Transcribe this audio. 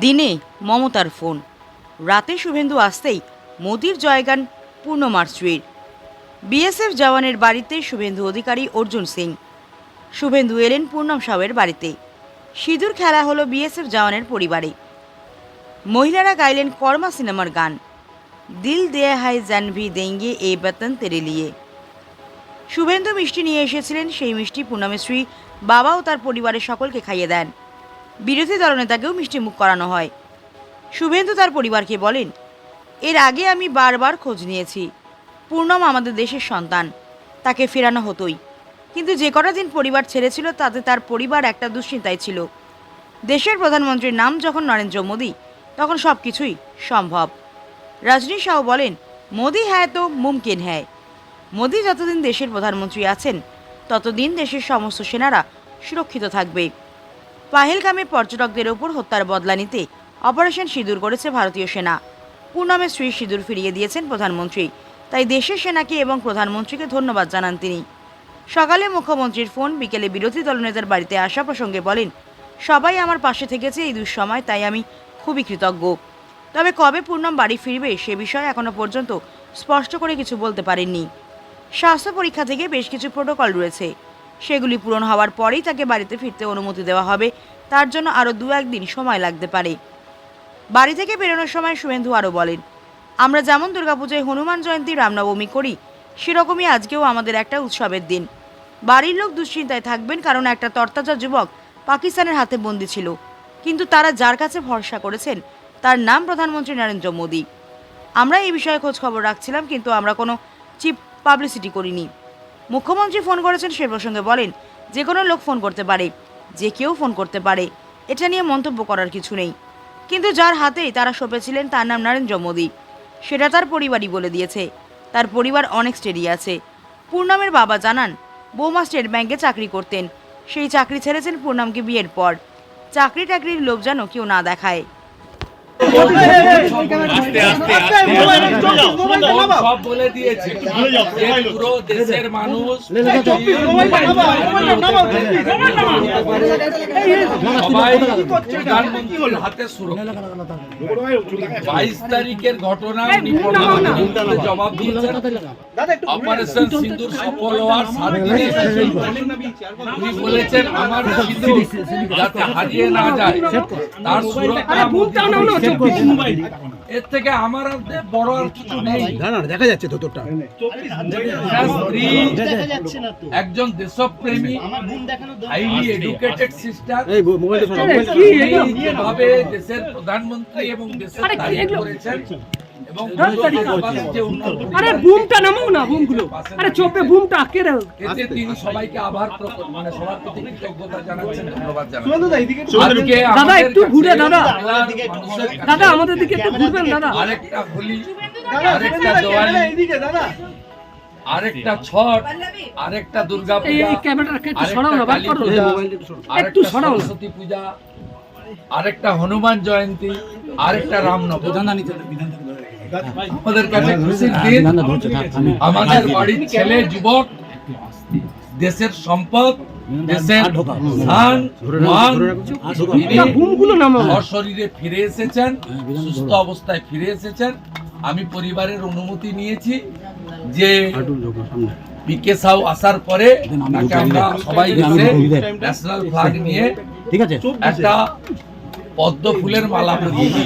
দিনে মমতার ফোন। রাতে শুভেন্দু আসতেই মোদির জয়গান পূর্ণমার্চুয়ের। বিএসএফ জওয়ানের বাড়িতে শুভেন্দু অধিকারী অর্জুন সিং। শুভেন্দু এলেন পূর্ণম সাউয়ের বাড়িতে। সিঁদুর খেলা হলো বিএসএফ জওয়ানের পরিবারে। মহিলারা গাইলেন কর্মা সিনেমার গান। দিল দেয়া হাই জানভি দেঙ্গে এ বতন তেরে লিয়ে। শুভেন্দু মিষ্টি নিয়ে এসেছিলেন সেই মিষ্টি পূর্ণমের শ্রী বাবাও তার পরিবারের সকলকে খাইয়ে দেন। বিরোধী দলনেতাকেও মিষ্টি মুখ করানো হয়। শুভেন্দু তার পরিবারকে বলেন, এর আগে আমি বারবার খোঁজ নিয়েছি। পূর্ণম আমাদের দেশের সন্তান। তাকে ফেরানো হতোই। কিন্তু যে কটা দিন পরিবার ছেড়েছিল, তাতে তার পরিবার একটা দুশ্চিন্তায় ছিল। দেশের প্রধানমন্ত্রীর নাম যখন নরেন্দ্র মোদী, তখন সব কিছুই সম্ভব। রজনী শাহ বলেন, মোদি হ্যায় তো মুমকিন হ্যায়। মোদি যতদিন দেশের প্রধানমন্ত্রী আছেন, ততদিন দেশের সমস্ত সেনারা সুরক্ষিত থাকবে। পাহেলগামে পর্যটকদের ওপর হত্যার বদলা নিতে অপারেশন সিঁদুর করেছে ভারতীয় সেনা। পূর্ণমে শ্রী সিঁদুর ফিরিয়ে দিয়েছেন প্রধানমন্ত্রী। তাই দেশের সেনাকে এবং প্রধানমন্ত্রীকে ধন্যবাদ জানান তিনি। সকালে মুখ্যমন্ত্রীর ফোন, বিকেলে বিরোধী দলনেতার বাড়িতে আসা প্রসঙ্গে বলেন, সবাই আমার পাশে থেকেছে এই দুঃসময়, তাই আমি খুবই কৃতজ্ঞ। তবে কবে পূর্ণম বাড়ি ফিরবে সে বিষয়ে এখনও পর্যন্ত স্পষ্ট করে কিছু বলতে পারেননি। স্বাস্থ্য পরীক্ষা থেকে বেশ কিছু প্রোটোকল রয়েছে। সেগুলি পূরণ হওয়ার পরেই তাকে বাড়িতে ফিরতে অনুমতি দেওয়া হবে। তার জন্য আরও দু একদিন সময় লাগতে পারে। বাড়ি থেকে বেরোনোর সময় শুভেন্দু আরও বলেন, আমরা যেমন দুর্গাপূজায় হনুমান জয়ন্তী, রামনবমী করি, সেরকমই আজকেও আমাদের একটা উৎসবের দিন। বাড়ির লোক দুশ্চিন্তায় থাকবেন কারণ একটা তরতাজা যুবক পাকিস্তানের হাতে বন্দি ছিল। কিন্তু তারা যার কাছে ভরসা করেছেন, তার নাম প্রধানমন্ত্রী নরেন্দ্র মোদী। আমরা এই বিষয়ে খোঁজ খবর রাখছিলাম, কিন্তু আমরা কোনো চিপ পাবলিসিটি করিনি। মুখ্যমন্ত্রী ফোন করেছেন সে প্রসঙ্গে বলেন, যে কোনো লোক ফোন করতে পারে, যে কেউ ফোন করতে পারে। এটা নিয়ে মন্তব্য করার কিছু নেই। কিন্তু যার হাতেই তারা সঁপেছিলেন তার নাম নরেন্দ্র মোদী। সেটা তার পরিবারই বলে দিয়েছে। তার পরিবার অনেক স্টেডি আছে। পূর্ণামের বাবা জানান, বৌমা স্টেট ব্যাংকে চাকরি করতেন। সেই চাকরি ছেড়েছেন পূর্ণামকে বিয়ের পর। চাকরি টাকরির লোভ যেন কেউ না দেখায়। সব বলে দিয়েছে পুরো দেশের মানুষ সবাই প্রধানমন্ত্রীর হাতে সুরক্ষিত বাইশ তারিখের ঘটনা উনি প্রধানমন্ত্রীকে জবাব দিয়েছেন অপারেশন সিন্দুর সফল হওয়ার সাত দিনে উনি বলেছেন আমার সিঁদুর যাতে হারিয়ে না যায় তার সুরক্ষা এর থেকে আমার বড় আর কিছু নেই। না না দেখা যাচ্ছে তো তোরটা। একজন দেশপ্রেমী হাইলি এডুকেটেড সিস্টার যেভাবে দেশের প্রধানমন্ত্রী এবং দেশের করেছেন। এবং মুর্শিদাবাদের যে উন্নত আরে বুমটা নামাও না বুমগুলো। আরে চোপে বুমটা আটকে দাও এতে তিনি সবাইকে আবার মানে সবার প্রতি কৃতজ্ঞতা জানাচ্ছেন ধন্যবাদ জানাচ্ছেন। দাদা, একটু ঘুরে, দাদা। বাংলার মানুষের কাছে দাদা। আমাদের দিকে একটু ঘুরবেন দাদা। আরেকটা হোলি আরেকটা দেওয়ালি আরেকটা ছট আরেকটা দুর্গা পূজা এই ক্যামেরাটাকে একটু সরাও না বাদ করো একটু সরাও। সরস্বতী পূজা আরেকটা হনুমান জয়ন্তী আরেকটা রামনবমী। আমাদের কাছে খুশির দিন। আমাদের বাড়ির ছেলে যুবক দেশের সম্পদ দেশের ধান মান তিনি না, বুমগুলো নামাও। শরীরে ফিরে এসেছেন সুস্থ অবস্থায় ফিরে এসেছেন। আমি পরিবারের অনুমতি নিয়েছি যে পিকে সাউ আসার পরে তাকে আমরা সবাই ন্যাশনাল ফ্ল্যাগ নিয়ে ঠিক আছে। একটা পদ্ম ফুলের মালা পরিয়ে